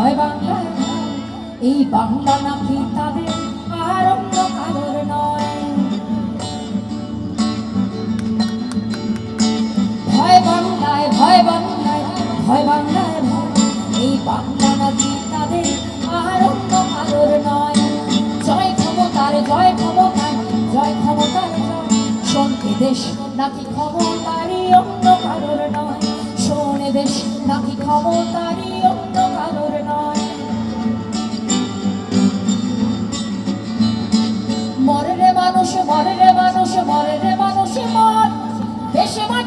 বাংলা। নাকি তাদের আর নয়। ভয় ভয় ভয় বাংলায় ভয়। এই বাংলা নাকি তাদের আর অন্য কারোর নয়। জয় ক্ষমতার জয় ক্ষমতার, জয় শোনে দেশ নাকি ক্ষমতারই অন্য নয়। শোনে দেশ নাকি ক্ষমতারই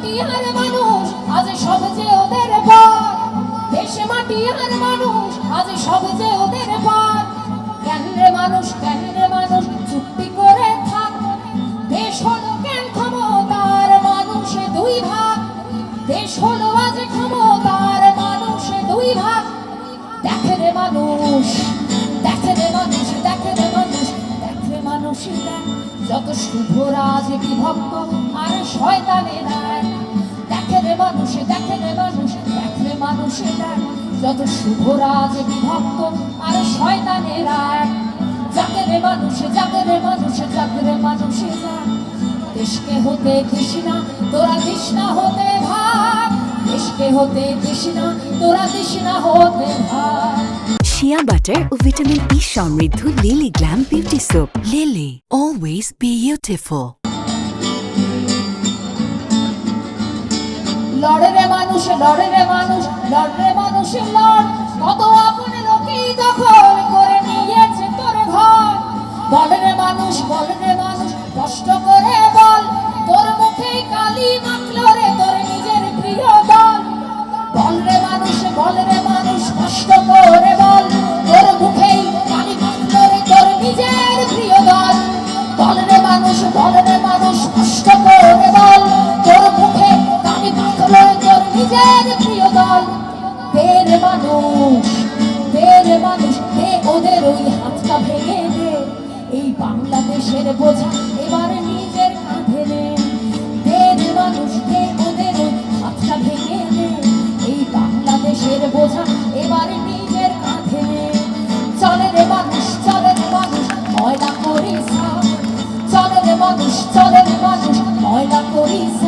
মাটি মানুষ, আজ সব ওদের পর দেশে মাটি মানুষ, আজ সব ওদের পর কেন মানুষ কেন মানুষ, চুক্তি করে থাক। দেশ হলো কেন ক্ষমতার মানুষে, দুই ভাগ। দেশ হলো আজ ক্ষমতার মানুষে, দুই ভাগ। দেখে মানুষ যত শুভ রাজ বিভক্ত আর শয়তানের এক দেখে রে মানুষ, দেখে রে মানুষ, দেখে মানুষ দেখ যত শুভ রাজ বিভক্ত আর শয়তানের এক যাকে রে মানুষ, যাকে রে মানুষ, যাকে রে মানুষ যাক দেশকে হতে কৃষ্ণা, তোরা তৃষ্ণা হতে ভাগ। দেশকে হতে কৃষ্ণা, তোরা তৃষ্ণা হতে ভাগ। শিয়া বাটার ও ভিটামিন ই সমৃদ্ধ Lily glam beauty soap Lily always beautiful লড়ে রে মানুষ, লড়ে রে মানুষ, লড়ে রে মানুষ লড়। কত আপন লোকেই দখল নিজের প্রিয় দল তের মানুষ তের মানুষ দে ওদের ওই হাতটা ভেঙে দে? এই বাংলাদেশের বোঝা এবার নিজের কাঁধে নে। তের মানুষ দে ওদের ওই হাতটা ভেঙে দে? এই বাংলাদেশের বোঝা এবার নিজের কাঁধে নে। চলে রে মানুষ, চলে রে মানুষ, ময়লা করিস চলে রে মানুষ, চলে রে মানুষ, ময়লা করিস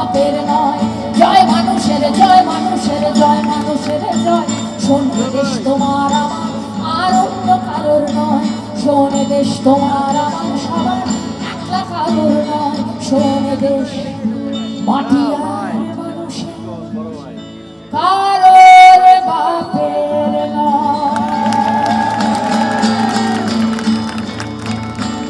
বাপের নয়। জয় মানুষের জয় মানুষের জয় মানুষের, জয়। শোনে দেশ তোমার আমার, আর অন্য কারোর নয়। শোনে দেশ তোমার আমার সবার, একলা কারোর নয়। শোনে দেশ, মাটি আর মানুষের। কার